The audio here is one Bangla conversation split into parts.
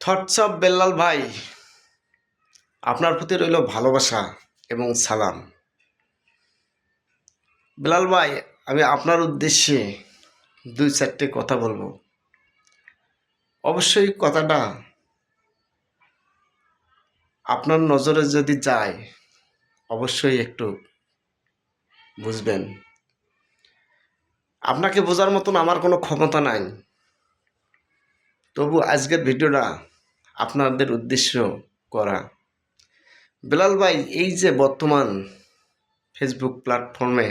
থটস অফ বেল্লাল ভাই, আপনার প্রতি রইল ভালোবাসা এবং সালাম। বেলাল ভাই, আমি আপনার উদ্দেশ্যে দুই চারটে কথা বলব। অবশ্যই কথাটা আপনার নজরে যদি যায়, অবশ্যই একটু বুঝবেন। আপনাকে বোঝার মতন আমার কোনো ক্ষমতা নাই। তবু আজকের ভিডিওটা আপনাদের উদ্দেশ্য করা। বেলাল ভাই, এই যে বর্তমান ফেসবুক প্ল্যাটফর্মে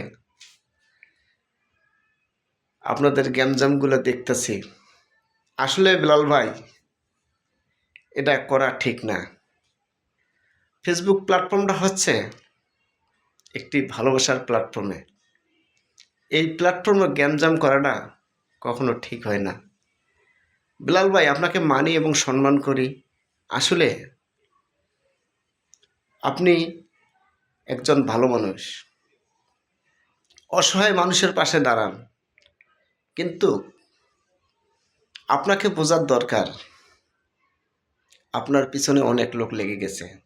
আপনাদের গ্যামজামগুলো দেখতেছি, আসলে বেলাল ভাই, এটা করা ঠিক না। ফেসবুক প্ল্যাটফর্মটা হচ্ছে একটি ভালোবাসার প্ল্যাটফর্মে এই প্ল্যাটফর্মে গ্যামজাম করাটা কখনো ঠিক হয় না। বিলাল ভাই, আপনাকে মানি এবং সম্মান করি। আসলে আপনি একজন ভালো মানুষ। অসহায় মানুষের পাশে দাঁড়ান। কিন্তু আপনাকে বোঝার দরকার, আপনার পিছনে অনেক লোক লেগে গেছে।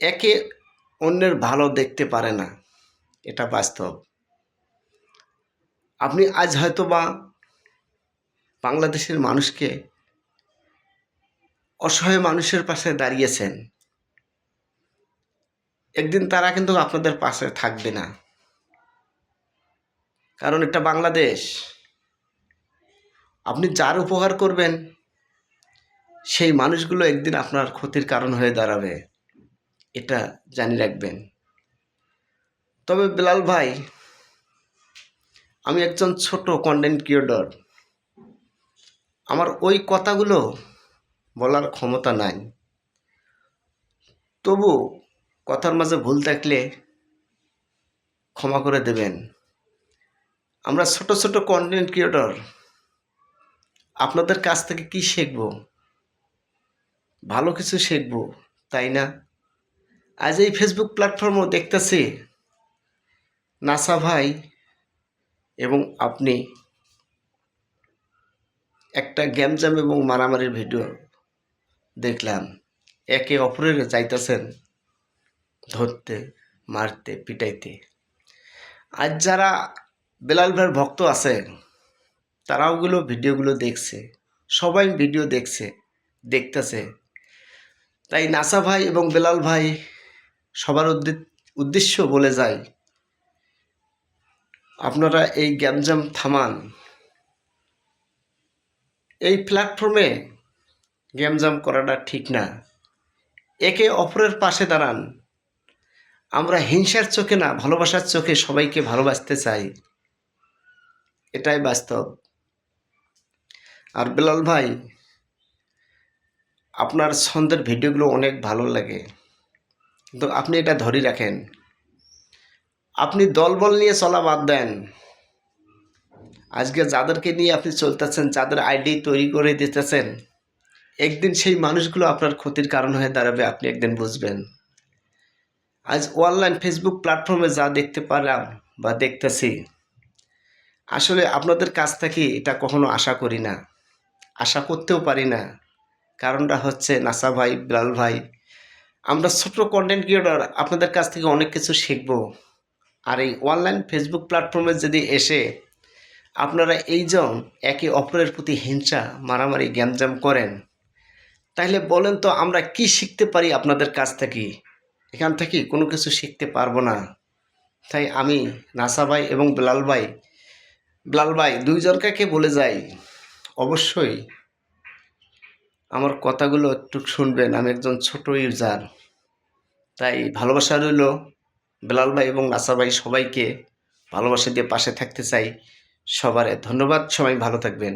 একে অন্যের ভালো দেখতে পারে না। এটা বাস্তব। আপনি আজ হয়তো বা বাংলাদেশের মানুষকে অসহায় মানুষের পাশে দাঁড়িয়েছেন। একদিন তারা কিন্তু আপনাদের পাশে থাকবে না। কারণ এটা বাংলাদেশ। আপনি যার উপকার করবেন, সেই মানুষগুলো একদিন আপনার ক্ষতির কারণ হয়ে দাঁড়াবে। এটা জানি রাখবেন। তবে বেলাল ভাই, আমি একজন ছোট কন্টেন্ট ক্রিয়েটর আমার ওই কথাগুলো বলার ক্ষমতা নাই। তবু কথার মাঝে ভুল থাকলে ক্ষমা করে দেবেন। আমরা ছোট ছোট কন্টেন্ট ক্রিয়েটর আপনাদের কাছ থেকে কি শিখব? ভালো কিছু শিখব, তাই না? আজ এই ফেসবুক প্ল্যাটফর্মও দেখতেছি, নাসা ভাই এবং আপনি। একটা গ্যামজাম এবং মারামারির ভিডিও দেখলাম। একে অপরের চাইতেছেন ধরতে, মারতে, পিটাইতে। আজ যারা বেলাল ভাইয়ের ভক্ত আছে তারাও ওগুলো ভিডিওগুলো দেখছে, সবাই ভিডিও দেখছে, দেখতেছে। তাই নাসা ভাই এবং বেলাল ভাই সবার উদ্দেশ্য বলে যায়, আপনারা এই গ্যামজাম থামান। এই প্ল্যাটফর্মে গ্যামজাম করাটা ঠিক না। একে অপরের পাশে দাঁড়ান। আমরা হিংসার চোখে না, ভালোবাসার চোখে সবাইকে ভালোবাসতে চাই। এটাই বাস্তব। আর বেলাল ভাই, আপনার ছন্দের ভিডিওগুলো অনেক ভালো লাগে। কিন্তু আপনি এটা ধরে রাখেন। আপনি দলবল নিয়ে চলা বাদ দেন। আজকে যাদেরকে নিয়ে আপনি চলতেছেন, যাদের আইডি তৈরি করে দিতেছেন, একদিন সেই মানুষগুলো আপনার ক্ষতির কারণ হয়ে দাঁড়াবে, আপনি একদিন বুঝবেন। আজ অনলাইন ফেসবুক প্ল্যাটফর্মে যা দেখতে পারলাম বা দেখতেছি, আসলে আপনাদের কাছ থেকে এটা কখনো আশা করি না, আশা করতেও পারি না। কারণটা হচ্ছে নাসা ভাই, বিলাল ভাই, আমরা ছোট কন্টেন্ট ক্রিয়েটর আপনাদের কাছ থেকে অনেক কিছু শিখব। আর এই অনলাইন ফেসবুক প্ল্যাটফর্মে যদি এসে আপনারা এইজন একে অপরের প্রতি হিংসা, মারামারি গ্যামজাম করেন। তাহলে বলেন তো আমরা কি শিখতে পারি আপনাদের কাছ থেকে? এখান থেকে কোনো কিছু শিখতে পারব না। তাই আমি নাসা ভাই এবং বেলাল ভাই বেলাল ভাই দুইজনকে বলে যাই। অবশ্যই আমার কথাগুলো একটু শুনবেন, আমি একজন ছোট ইউজার। তাই ভালোবাসা রইল বেলাল ভাই এবং নাসা ভাই সবাইকে। ভালোবাসা দিয়ে পাশে থাকতে চাই। সবারে ধন্যবাদ সবাই ভালো থাকবেন।